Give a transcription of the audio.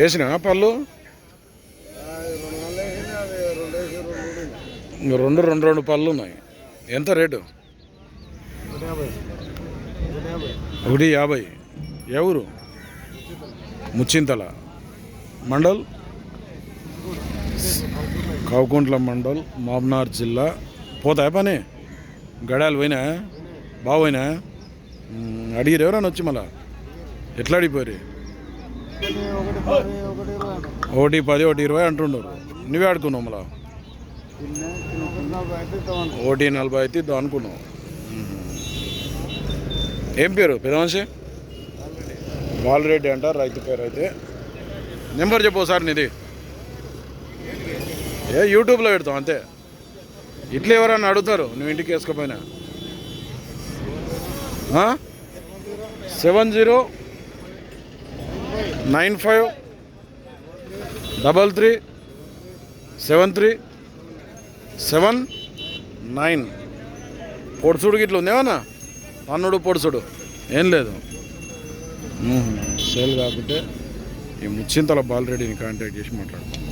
వేసిన పళ్ళు? ఇంక రెండు రెండు రెండు పళ్ళు ఉన్నాయి. ఎంత రేటు? ఒకటి యాభై. ఎవరు ముచ్చింతల. మండల్? కావుకుంట్ల మండల్ మామ్నార్ జిల్లా. పోతాయా పని? గడాలు పోయినా? బాగోయినా అడిగిరు ఎవరైనా వచ్చి మళ్ళా? ఎట్లా అడిగిపోయి ఒకటి పది ఒకటి ఇరవై అంటుండరు నువ్వే ఆడుకున్నావు మళ్ళా? ఒకటి నలభై అయితే ఇద్దాం అనుకున్నావు. ఏం పేరు? పెదవంశీ వాల్రెడ్డి అంటారు రైతు పేరు అయితే. నెంబర్ చెప్పు సార్ నీది. ఏ యూట్యూబ్లో పెడతాం అంతే. ఇట్లా ఎవరన్నా అడుగుతారు నువ్వు ఇంటికి వేసుకోపోయినా? Seven zero nine five double three seven three seven nine. పొడుసుడు గిట్ల ఉందేమన్నా పన్నుడు పొడుసుడు ఏం లేదు. సేల్ కాకుంటే ఈ ముచ్చింతల బాలరెడ్డిని కాంటాక్ట్ చేసి మాట్లాడతాం